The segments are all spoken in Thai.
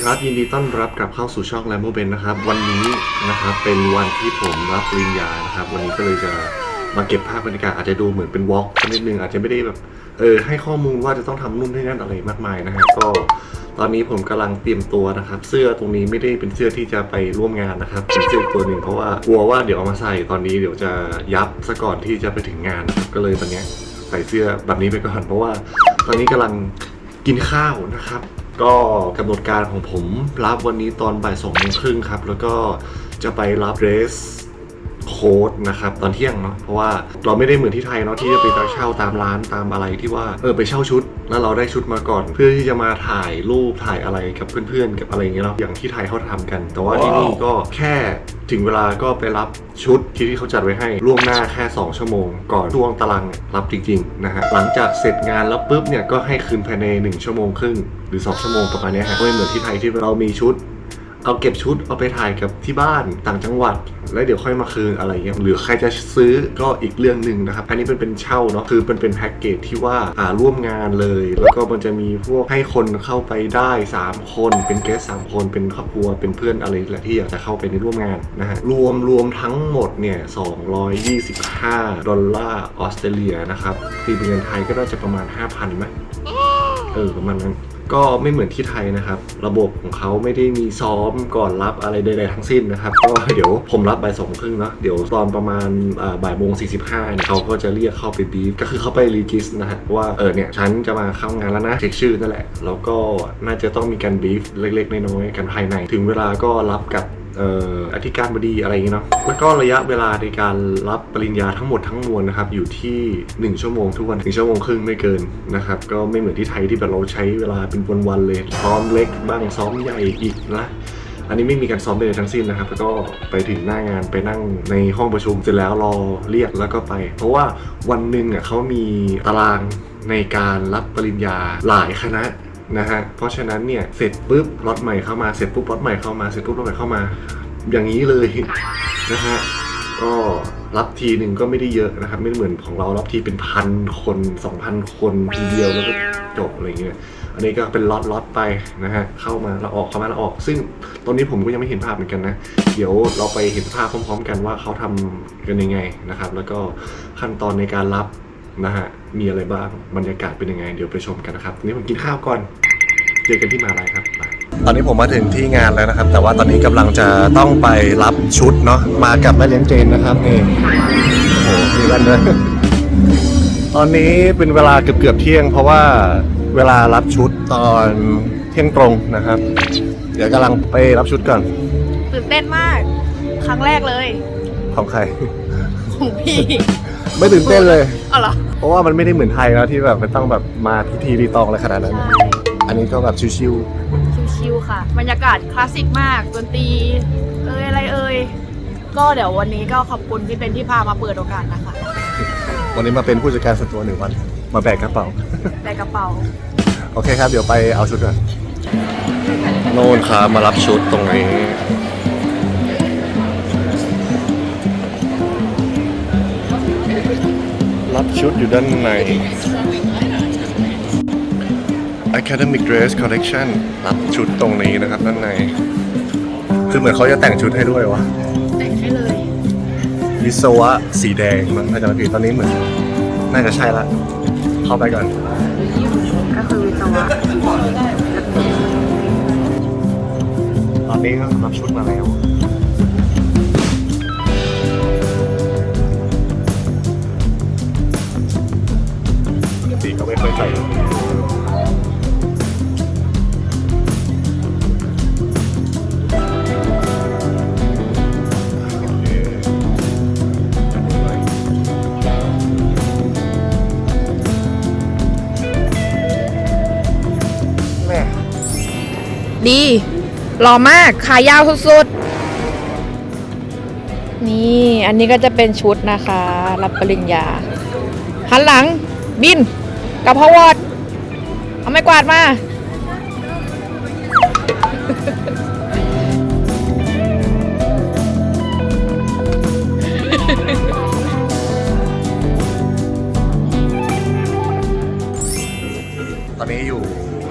วัสดีครับ ยินดีต้อนรับกลับเข้าสู่ช่อง l a m b o b e n นะครับ วันนี้นะครับเป็นวันที่ผมรับปริญญานะครับ วันนี้ก็เลยจะมาเก็บภาพบรรยากาศอาจจะดูเหมือนเป็นวอล์กนิดนึงอาจจะไม่ได้แบบเออให้ข้อมูลว่าจะต้องทำนู่นนี่นั่นอะไรมากมายนะฮะก็ตอนนี้ผมกำลังเตรียมตัวนะครับ เสื้อตรงนี้ไม่ได้เป็นเสื้อที่จะไปร่วมงานนะครับเป็นเสื้อตัวหนึ่งเพราะว่ากลัวว่าเดี๋ยวเอามาใส่ตอนนี้เดี๋ยวจะยับซะก่อนที่จะไปถึงงานนะครับก็เลยตอนนี้ใส่เสื้อแบบนี้ไปก่อนเพราะว่า ตอนนี้กำลังกินข้าวนะครับ ก็กำหนดการของผมรับวันนี้ตอนบ่ายสองโมงครึ่งครับ แล้วก็จะไปรับเรส โค้ดนะครับตอนเที่ยงเนาะเพราะว่าเราไม่ได้เหมือนที่ไทยเนาะที่จะไปเช่าตามร้านตามอะไรที่ว่าเออไปเช่าชุด แล้วเราได้ชุดมาก่อน เพื่อที่จะมาถ่ายรูปถ่ายอะไรกับเพื่อนๆกับอะไรอย่างเงี้ยเนาะอย่างที่ไทยเขาทำกัน แต่ว่าที่นี่ก็แค่ถึงเวลาก็ไปรับชุดที่ที่เขาจัดไว้ให้ล่วงหน้าแค่ 2 ชั่วโมง ก่อนช่วงตารางรับจริงๆนะฮะหลังจากเสร็จงานแล้วปุ๊บเนี่ยก็ให้คืนภายใน 1 ชั่วโมงครึ่งหรือ 2 ชั่วโมงประมาณนี้ฮะไม่เหมือนที่ไทยที่เรามีชุด เอาเก็บชุดเอาไปถ่ายกับที่บ้านต่างจังหวัด แล้วเดี๋ยวค่อยมาคืนอะไรเงี้ยหรือใครจะซื้อก็อีกเรื่องหนึ่งนะครับ อันนี้เป็นเป็นเช่าเนาะคือมันเป็นแพ็กเกจที่ว่าอ่าร่วมงานเลย แล้วก็มันจะมีพวกให้คนเข้าไปได้ 3 คนเป็นเกสสามคนเป็นครอบครัวเป็นเพื่อนอะไรแหละที่อยากจะเข้าไปในร่วมงานนะฮะรวมรวมทั้งหมดเนี่ย225 ดอลลาร์ออสเตรเลียนะครับตีเป็นเงินไทยก็น่าจะประมาณ 5,000ไหมเออประมาณนั้น ก็ไม่เหมือนที่ไทยนะครับ ระบบของเขาไม่ได้มีซ้อมก่อนรับอะไรใดๆทั้งสิ้นนะครับก็เดี๋ยวผมรับบ่ายสองครึ่งเนาะเดี๋ยวตอนประมาณบ่ายโมงสี่สิบห้าเนี่ยเขาก็จะเรียกเข้าไปบีฟก็คือเข้าไปรีจิสนะฮะว่าเออเนี่ยฉันจะมาเข้างานแล้วนะเช็คชื่อนั่นแหละ แล้วก็น่าจะต้องมีการบีฟเล็กๆน้อยๆกันภายใน ถึงเวลาก็รับกับ อธิการบดีอะไรอย่างเงี้ยเนาะแล้วก็ระยะเวลาในการรับปริญญาทั้งหมดทั้งมวลนะครับอยู่ที่ 1 ชั่วโมงทุกวันหนึ่งชั่วโมงครึ่งไม่เกินนะครับก็ไม่เหมือนที่ไทยที่แบบเราใช้เวลาเป็นวันๆเลยซ้อมเล็กบ้างซ้อมใหญ่อีกนะอันนี้ไม่มีการซ้อมใดๆทั้งสิ้นนะครับ แล้วก็ไปถึงหน้างานไปนั่งในห้องประชุมเสร็จแล้วรอเรียกแล้วก็ไป เพราะว่าวันหนึ่งอะเขามีตารางในการรับปริญญาหลายคณะ นะฮะเพราะฉะนั้นเนี่ยเสร็จปุ๊บรถใหม่เข้ามาเสร็จปุ๊บรถใหม่เข้ามาเสร็จปุ๊บรถใหม่เข้ามา อย่างนี้เลยนะฮะก็รับทีหนึ่งก็ไม่ได้เยอะนะครับ ไม่เหมือนของเรารับทีเป็นพันคนสองพันคนทีเดียวแล้วก็จบอะไรอย่างเงี้ยอันนี้ก็เป็นล็อตล็อตไปนะฮะเข้ามาแล้วออกเข้ามาแล้วออก ซึ่งตอนนี้ผมก็ยังไม่เห็นภาพเหมือนกันนะ เดี๋ยวเราไปเห็นภาพพร้อม ๆ กันว่าเขาทำกันยังไงนะครับ แล้วก็ขั้นตอนในการรับ นะฮะมีอะไรบ้างบรรยากาศเป็นยังไง เดี๋ยวไปชมกันนะครับทีนี้ผมกินข้าวก่อนเจอกันที่มหาลัยครับบายตอนนี้ผมมาถึงที่งานแล้วนะครับ แต่ว่าตอนนี้กำลังจะต้องไปรับชุดเนาะมากับแม่เลี้ยงเจนนะครับนี่โอ้โหมีกันด้วยตอนนี้เป็นเวลาเกือบเกือบๆเที่ยง เพราะว่าเวลารับชุดตอนเที่ยงตรงนะครับ เดี๋ยวกำลังไปรับชุดก่อนตื่นเต้นมาก ครั้งแรกเลย ของใคร ของพี่ ไม่ตื่นเต้นเลย อ๋อเหรอเพราะว่ามันไม่ได้เหมือนไทยแล้วที่แบบมันต้องแบบมาพิธีรีตองอะไรขนาดนั้น ใช่อันนี้ก็แบบชิวชิวๆค่ะ บรรยากาศคลาสสิกมากดนตรีเอ้ยอะไรเอ่ยก็เดี๋ยววันนี้ก็ขอบคุณที่เป็นที่พามาเปิดโอกาสนะคะๆ วันนี้มาเป็นผู้จัดการส่วนตัวหนึ่งวัน มาแบกกระเป๋าได้กระเป๋า โอเคครับ เดี๋ยวไปเอาชุดก่อนโน่นครับมารับชุดตรงนี้ รับชุดอยู่ด้านใน Academic Dress Collection รับชุดตรงนี้นะครับด้านใน คือเหมือนเขาจะแต่งชุดให้ด้วยวะแต่งให้เลย วิศวะสีแดงมั้งถ้าจำไม่ผิดตอนนี้เหมือน น่าจะใช่ละ เข้าไปก่อน ก็คือวิศวะตอนนี้ก็รับชุดมาแล้ว ก็ไม่ค่อยใส่โอเคแม่ดีหล่อมากขายาวสุดๆ นี่อันนี้ก็จะเป็นชุดนะคะ รับปริญญาหันหลังบิน กับพาวอด เอาไม่กวาดมาตอนนี้อยู่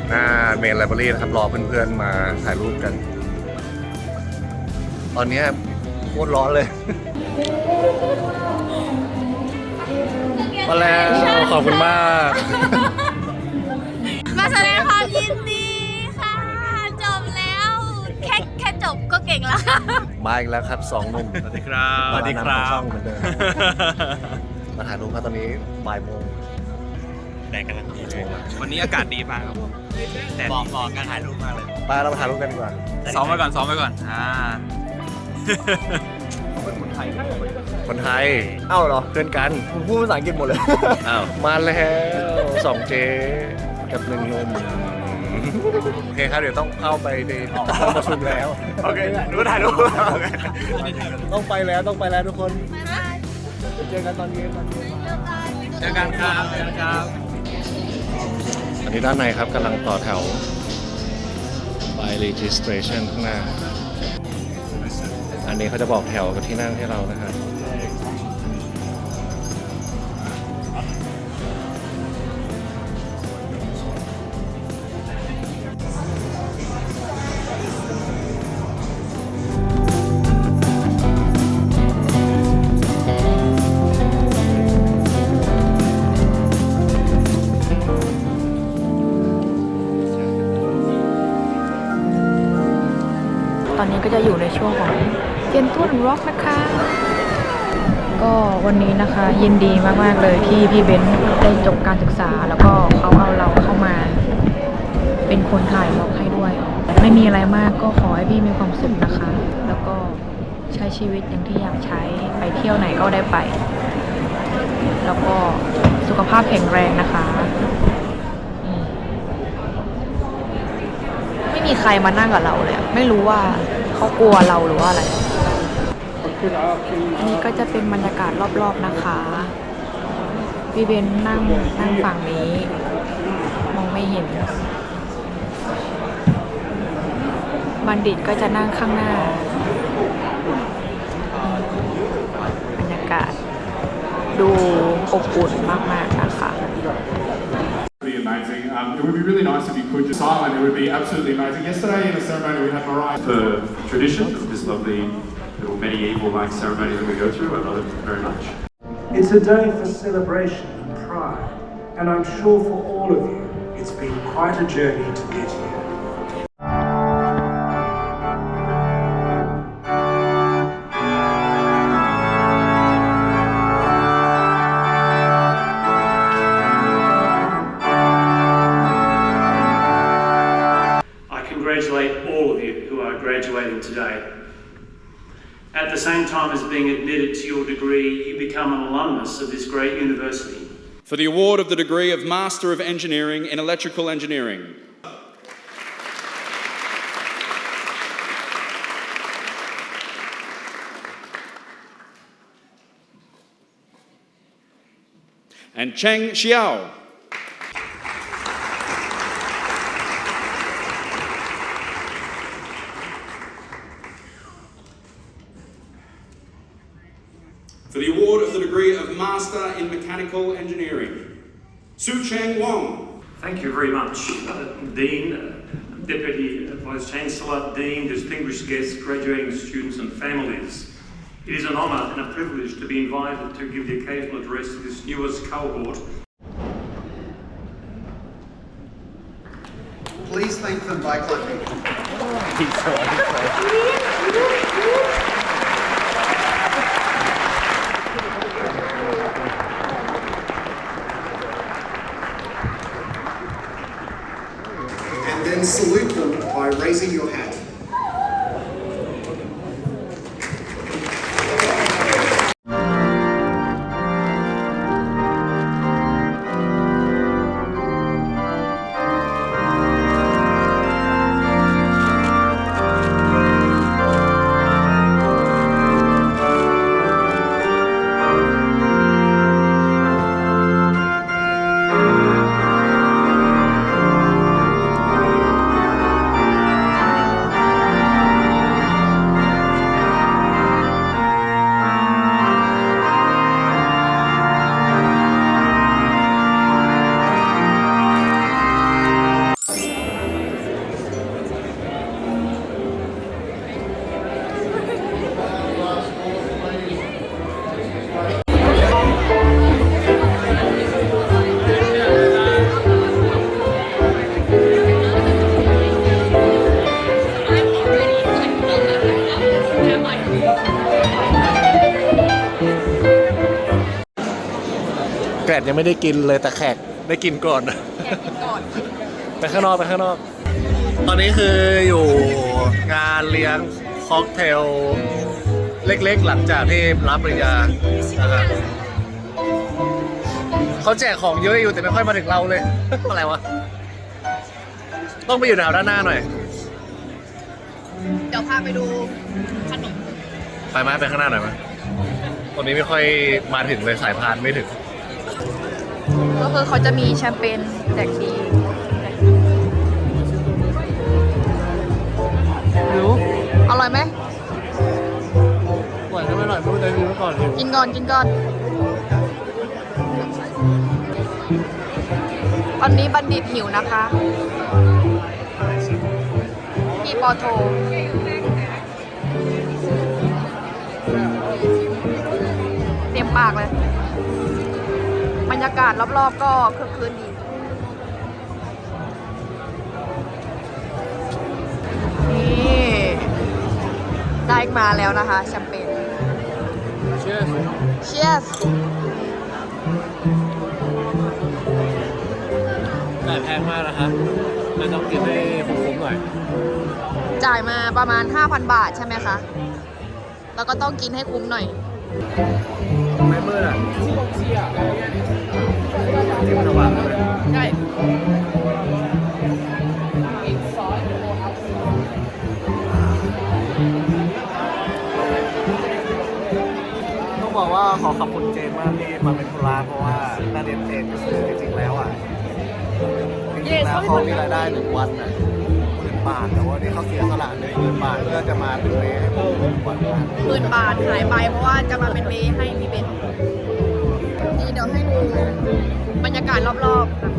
หน้าเมนไลบรารีนะครับ รอเพื่อนๆมาถ่ายรูปกัน ตอนนี้โคตรร้อนเลย มาแล้วขอบคุณมาก มาแสดงความยินดีค่ะ จบแล้ว แค่แค่จบก็เก่งแล้วค่ะมาอีกแล้วครับสองหนุ่มสวัสดีครับสวัสดีครับช่องเหมือนเดิมมาถ่ายรูปครับตอนนี้บ่ายโมงแดดกำลังดีเลยวันนี้อากาศดีมากครับแต่บอกบอกการถ่ายรูปมากเลยไปเรามาถ่ายรูปกันดีกว่าซ้อมไว้ก่อนซ้อมไว้ก่อนอ่าคนไทย เอ้าเหรอ เพื่อนกัน ผมพูดภาษาอังกฤษหมดเลย อ้าว มาแล้วสองเจกับหนึ่งหนุ่มโอเคครับเดี๋ยวต้องเข้าไปในห้องประชุมแล้ว โอเครู้ถ่ายรูปโอเคต้องไปแล้วต้องไปแล้วทุกคนเจอกันตอนเย็นตอนเย็นเจอกันครับเจอกันครับ อันนี้ด้านในครับกำลังต่อแถวไป registration ข้างหน้า อันนี้เขาจะบอกแถวกับที่นั่งให้เรานะครับ ช่วงของเจนตุนร็อกนะคะ ก็วันนี้นะคะยินดีมาก ๆ เลยที่พี่เบนซ์ได้จบการศึกษา แล้วก็เขาเอาเราเข้ามา เป็นคนถ่ายร็อกให้ด้วย ไม่มีอะไรมากก็ขอให้พี่มีความสุขนะคะ แล้วก็ใช้ชีวิตอย่างที่อยากใช้ไปเที่ยวไหนก็ได้ไป แล้วก็สุขภาพแข็งแรงนะคะไม่มีใครมานั่งกับเราเลย ไม่รู้ว่า เขากลัวเราหรือว่าอะไรอันนี้ก็จะเป็นบรรยากาศรอบๆนะคะพี่เบนนั่งนั่งฝั่งนี้ มองไม่เห็น บัณฑิตก็จะนั่งข้างหน้า บรรยากาศดูอบอุ่นมากๆนะ really nice if you could just silent. It would be absolutely amazing. Yesterday in the ceremony we had Mariah. the tradition of this lovely little medieval like ceremony that we go through. I love it very much. It's a day for celebration and pride, and I'm sure for all of you, it's been quite a journey to get to your degree, you become an alumnus of this great university. for the award of the degree of Master of Engineering in Electrical Engineering. And Cheng Xiao. For the award of the degree of Master in Mechanical Engineering, Su Cheng Wong. Thank you very much, uh, Dean, uh, Deputy Vice Chancellor, Dean, distinguished guests, graduating students and families. It is an honour and a privilege to be invited to give the occasional address to this newest cohort Please thank them by clapping. ยังไม่ได้กินเลยแต่แขกได้กินก่อนไปข้างนอกไปข้างนอก ตอนนี้คืออยู่งานเลี้ยงค็อกเทล เล็กๆ หลังจากที่รับปริญญานะครับเขาแจกของเยอะอยู่แต่ไม่ค่อยมาถึงเราเลย อะไรวะ ต้องไปอยู่แถวด้านหน้าหน่อย เดี๋ยวพาไปดูขนมไปไหมไปข้างหน้าหน่อยไหมตอนนี้ไม่ค่อยมาถึงเลยสายพานไม่ถึง ก็คือเขาจะมีแชมเปญแจกฟรีรู้อร่อยไหมอร่อยไม่อร่อยไม่รู้จะกินก่อนหิวกินก่อนกินก่อน ตอนนี้บัณฑิตหิวนะคะ พี่ปอโทเต็มปากเลยบ รรยากาศรอบๆก็คึกคืนดี นี่ได้มาแล้วนะคะแชมเปญเชื่อ Cheers แต่แพงมากนะครับมันต้องกินให้คุ้มๆหน่อย จ่ายมาประมาณ 5,000 บาทใช่ไหมคะ แล้วก็ต้องกินให้คุ้มหน่อย ไม่มืดอะที่มันสว่างเลยใช่ต้องบอกว่าขอขอบคุณเจนมากที่มาเป็นธุระเพราะว่านักเรียนเจนก็คือจริงๆแล้วอะจริงๆแล้วเขามีรายได้หนึ่งวันอะหมื่น บาท แต่ว่านี่เขาเสียสละเลยหมื่นบาทเพื่อจะมาเป็นเมย์ให้ผมหนึ่งวันนหมื่นบาทหายไปเพราะว่าจะมาเป็นเมย์ให้พี่เบนนี่เดี๋ยวให้ดูบรรยากาศรอบๆนะคะ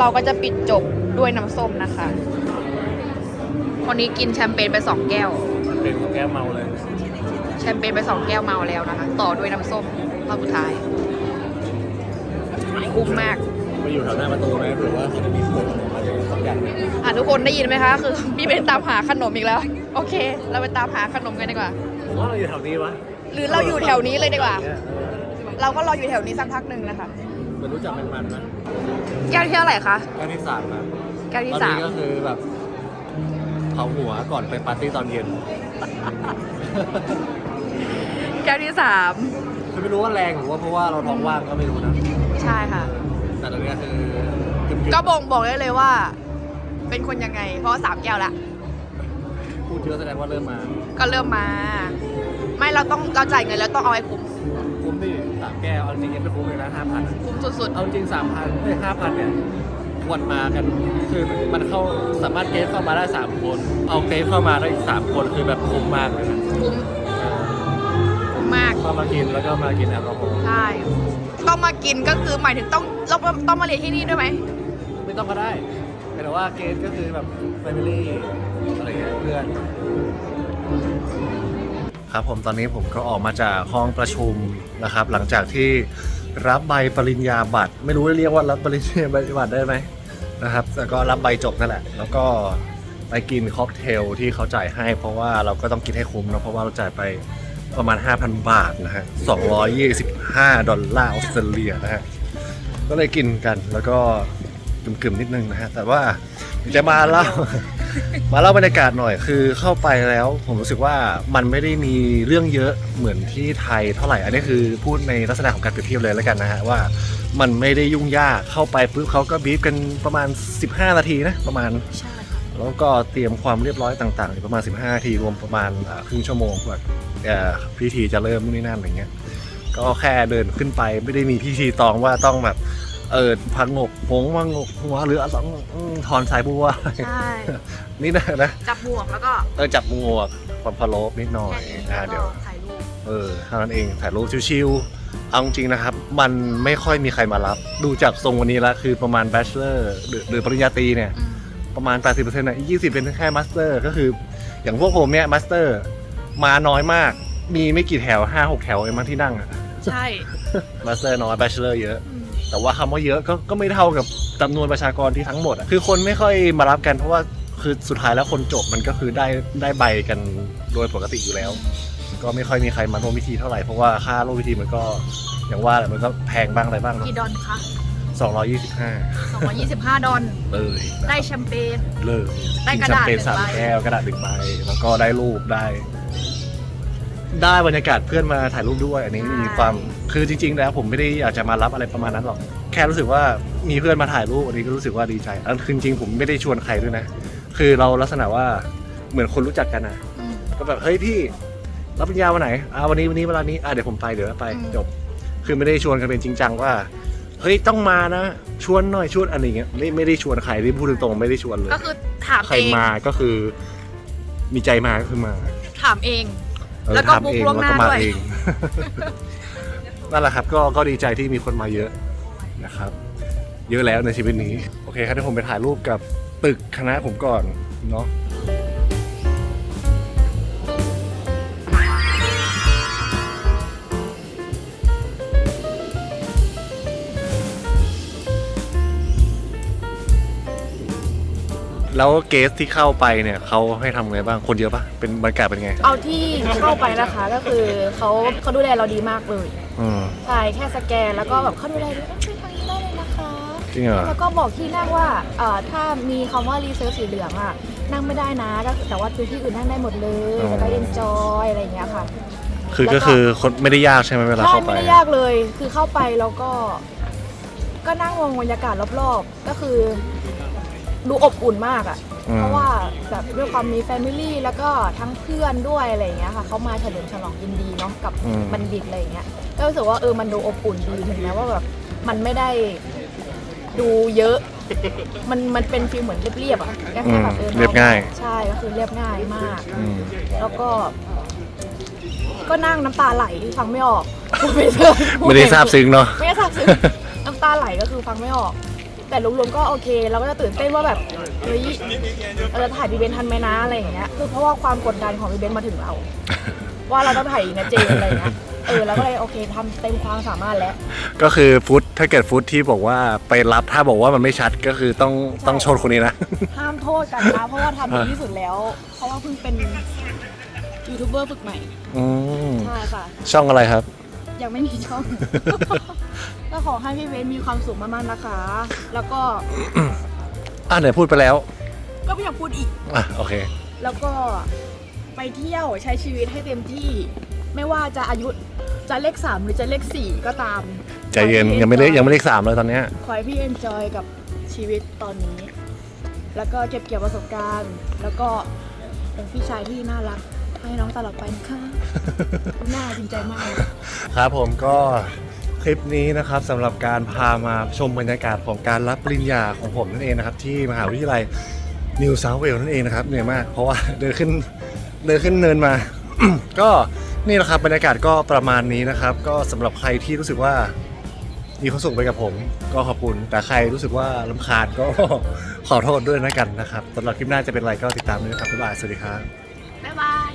เราก็จะปิดจบด้วยน้ำส้มนะคะ คนนี้กินแชมเปญไปสองแก้ว มันเป็นของแก้มเมาเลย แชมเปญไปสองแก้วเมาแล้วนะคะ ต่อด้วยน้ำส้มรอบสุดท้าย คุ้มมาก ไปอยู่แถวหน้าประตูไหมหรือว่าเขาจะมีขวดขนมอะไรสักอย่างหนึ่งอะทุกคนได้ยินไหมคะ คือพี่เบนตามหาขนมอีกแล้ว โอเค เราไปตามหาขนมกันดีกว่า ผมว่าเราอยู่แถวนี้วะหรือเราอยู่แถวนี้เลยดีกว่า เนี่ยเออ เราก็รออยู่แถวนี้สักพักหนึ่งนะคะ เหมือนรู้จักเป็นมันนะแก้วที่เท่าไหร่คะ แก้วที่สามนะแก้วที่ตอนสานี้มก็คือแบบเผาหัวก่อนไปปาร์ตี้ตอนเย็น แก้วที่สามคือไม่รู้ว่าแรงหรือว่าเพราะว่าเราท้องว่างก็ไม่รู้นะใช่ค่ะ แต่ตอนนี้คือกึ่มๆก็บ่งบอกได้เลยว่า เป็นคนยังไง เพราะว่าสามแก้วละพูดเยอะแสดงว่าเริ่มมาก็เริ่มมา ไม่เราต้องเราจ่ายเงินแล้วต้องเอาให้คุ้มคุ้มดิสามแก้วเอาจริงๆยังไม่คุ้มเลยนะห้าพันคุ้มสุดเอาจริงสามพันเอ้ห้าพันเนี่ยควรมากัน คือมันเข้าสามารถเกสเข้ามาได้สามคน เอาเกสเข้ามาได้อีกสามคนคือแบบคุ้มมากเลยนะๆคุ้มเออคุ้มมากเข้ามากินแล้วก็มากินแอลกอฮอล์ใช่ ต้องมากินก็คือหมายถึงต้องเราต้องมาเรียนที่นี่ด้วยไหม ไม่ต้องก็ได้แต่ว่าเกสก็คือแบบแฟมิลี่อะไรเงี้ยเพื่อน ครับผมตอนนี้ผมก็ออกมาจากห้องประชุมนะครับ หลังจากที่รับใบปริญญาบัตร ไม่รู้เรียกว่ารับปริญญาบัตรได้ไหมนะครับแต่ก็รับใบจบนั่นแหละ แล้วก็ไปกินค็อกเทลที่เขาจ่ายให้ เพราะว่าเราก็ต้องกินให้คุ้มนะเพราะว่าเราจ่ายไปประมาณ 5,000 บาทนะฮะ225 ดอลลาร์ออสเตรเลียนะฮะก็เลยกินกันแล้วก็กึ่มๆนิดนึงนะฮะแต่ว่าจะมาเล่า มาเล่าบรรยากาศหน่อยคือเข้าไปแล้ว ผมรู้สึกว่ามันไม่ได้มีเรื่องเยอะเหมือนที่ไทยเท่าไหร่ อันนี้คือพูดในลักษณะของการเปรียบเทียบเลยแล้วกันนะฮะว่ามันไม่ได้ยุ่งยากเข้าไปปุ๊บเขาก็บีบกันประมาณ 15 นาทีนะประมาณ ใช่แล้วก็เตรียมความเรียบร้อยต่างๆอีกประมาณ 15นาทีรวมประมาณอ่าครึ่งชั่วโมงกว่าเอ่อพิธีจะเริ่มนู่นนี่นั่นอะไรเงี้ยก็แค่เดินขึ้นไปไม่ได้มีพิธีตองว่าต้องแบบ เออพังงกผงพังงกหัวหรืออะไรต้องอืมถอนสายบัว ใช่ นี่นะนะจับหมวกแล้วก็เออจับงวกความพะโล้นิดหน่อยแค่อ่านี้เดี๋ยวแล้วก็ถ่ายรูปเออเท่านั้นเองถ่ายรูปชิวๆเอาจริงๆนะครับ มันไม่ค่อยมีใครมารับ ดูจากทรงวันนี้แล้วคือประมาณ bachelor หรือหรือปริญญาตรีเนี่ย อืมประมาณ 80%นะอีก20 เป็นแค่มาสเตอร์ ก็คือ อย่างพวกผมเนี่ยมาสเตอร์ มาน้อยมาก มีไม่กี่แถว 5-6 แถวเองมั้งที่นั่งอะใช่มาสเตอร์น้อยบ c เชลอร์เยอะ แต่ว่าคำว่าเยอะก็ก็ไม่เท่ากับจำนวนประชากรที่ทั้งหมดอะคือคนไม่ค่อยมารับกันเพราะว่าคือสุดท้ายแล้วคนจบมันก็คือได้ได้ใบกันโดยปกติอยู่แล้ว ก็ไม่ค่อยมีใครมาร่วมพิธีเท่าไหร่เพราะว่าค่าร่วมพิธีมันก็อย่างว่าแหละมันก็แพงบ้างอะไรบ้างเนาะกี่ดอนคะ225 225 ดอนเลยนะได้แชมเปญเลยได้กระดาษกินแชมเปญสามหนึ่งใบแก้วกระดาษหนึ่งใบแล้วก็ได้รูปได้ ได้บรรยากาศเพื่อนมาถ่ายรูปด้วยอันนี้มีความคือจริงๆแล้วผมไม่ได้อยากจะมารับอะไรประมาณนั้นหรอก แค่รู้สึกว่ามีเพื่อนมาถ่ายรูปอันนี้ก็รู้สึกว่าดีใจอันคือจริงๆผมไม่ได้ชวนใครด้วยนะ คือเราลักษณะว่าเหมือนคนรู้จักกันนะก็แบบเฮ้ยพี่รับปริญญาวันไหนอ่าวันนี้วันนี้เวลานี้อ่าเดี๋ยวผมไปเดี๋ยวไปจบ คือไม่ได้ชวนกันเป็นจริงจังว่าเฮ้ยต้องมานะชวนหน่อยชวนอะไรอย่างเงี้ยไม่ไม่ได้ชวนใครที่พูดตรงๆไม่ได้ชวนเลยก็คือถามใครเองมาก็คือ มีใจมาก็คือมา ถามเองเออ แล้วก็ทำบุ๊กเองล่วงหน้าแล้วก็มาด้วย เอง นั่นแหละครับก็ก็ดีใจที่มีคนมาเยอะนะครับ เยอะแล้วในชีวิตนี้ โอเคครับเดี๋ยวผมไปถ่ายรูปกับตึกคณะผมก่อนเนาะ แล้วเกสที่เข้าไปเนี่ยเขาให้ทำไงบ้างคนเยอะปะเป็นบรรยากาศเป็นไงเอาที่เข้าไปนะคะก็คือเขาเขาดูแลเราดีมากเลยอืมใช่แค่สแกนแล้วก็แบบเขาดูแลดีเอ้ยไปทางนี้ได้เลยนะคะ จริงเหรอแล้วก็บอกที่นั่งว่าเอ่อถ้ามีคำว่ารีเซิร์ชสีเหลืองอะนั่งไม่ได้นะก็แต่ว่าคือที่อื่นนั่งได้หมดเลยแล้วก็เอนจอยอะไรอย่างเงี้ยค่ะ คือแล้วก็ก็คือคนไม่ได้ยากใช่ไหมเวลาใช่เข้าไป ไม่ได้ยากเลย คือเข้าไปแล้วก็ ก็นั่งมองบรรยากาศรอบๆ ก็คือ ดูอบอุ่นมากอะ่ะ อืม เพราะว่าแบบด้วยความมีแฟมิลี่แล้วก็ทั้งเพื่อนด้วยอะไรอย่างเงี้ยค่ะเขามาเฉลิมฉลองยินดีเนาะกับอืม บัณฑิตอะไรอย่างเงี้ยก็รู้สึกว่าเออมันดูอบอุ่นดีถึงแม้ว่าแบบมันไม่ได้ดูเยอะ มันมันเป็นฟีลเหมือนเรียบๆอะแค่แบบออเรียบง่าย ใช่ก็คือเรียบง่ายมาก อืม แล้วก็ ก็นั่งน้ำตาไหลฟังไม่ออก ไม่ได้ทราบซึ้งเนาะ ไม่ได้ทราบซึ้งน้ำตาไหลก็คือฟังไม่ออก แต่รวมๆก็โอเค เราก็จะตื่นเต้นว่าแบบเฮ้ยเราจะถ่ายบีเบนทันไหมนะอะไรอย่างเงี้ยคือเพราะว่าความกดดันของบีเบนมาถึงเรา ว่าเราต้องถ่ายอินะเจนอะไรอย่างเงี้ยเออเราก็เลยโอเคทำเต็มความสามารถแล้ว ก็คือฟุตถ้าเกิดฟุตที่บอกว่าไปรับถ้าบอกว่ามันไม่ชัดก็คือต้องต้องชนคนนี้นะ ห้ามโทษกันนะเพราะว่าทำดีที่สุดแล้ว เพราะว่าเพิ่งเป็นยูทูบเบอร์ฝึกใหม่อืมใช่ค่ะช่องอะไรครับ ยังไม่มีช่อง ก็ขอให้พี่เวนมีความสุขมากๆนะคะ แล้วก็อะไหนพูดไปแล้ว ก็ไม่อยากพูดอีก อะโอเค แล้วก็ไปเที่ยวใช้ชีวิตให้เต็มที่ ไม่ว่าจะอายุจะเลขสามหรือจะเลขสี่ก็ตามใจเย็นยังไม่เลขยังไม่เลขสามเลยตอนเนี้ยขอให้พี่เอนจอยกับชีวิตตอนนี้ แล้วก็เก็บเกี่ยวประสบการณ์ แล้วก็เป็นพี่ชายที่น่ารัก ให้น้องตลอดไปนะคะน่าจริงใจมากเลยครับผมก็คลิปนี้นะครับสำหรับการพามาชมบรรยากาศของการรับปริญญาของผมนั่นเองนะครับ ที่มหาวิทยาลัยนิวเซาท์เวลนั่นเองนะครับเหนื่อยมาก เพราะว่าเดินขึ้นเดินขึ้นเนินมา ก็นี่แหละครับบรรยากาศก็ประมาณนี้นะครับ ก็สำหรับใครที่รู้สึกว่ามีความสุขไปกับผม ก็ขอบคุณ แต่ใครรู้สึกว่าลำคาญก็ขอโทษด้วยนะกันนะครับสำหรับคลิปหน้าจะเป็นอะไรก็ติดตามด้วยนะครับบ๊ายบายสวัสดีครับบ๊ายบาย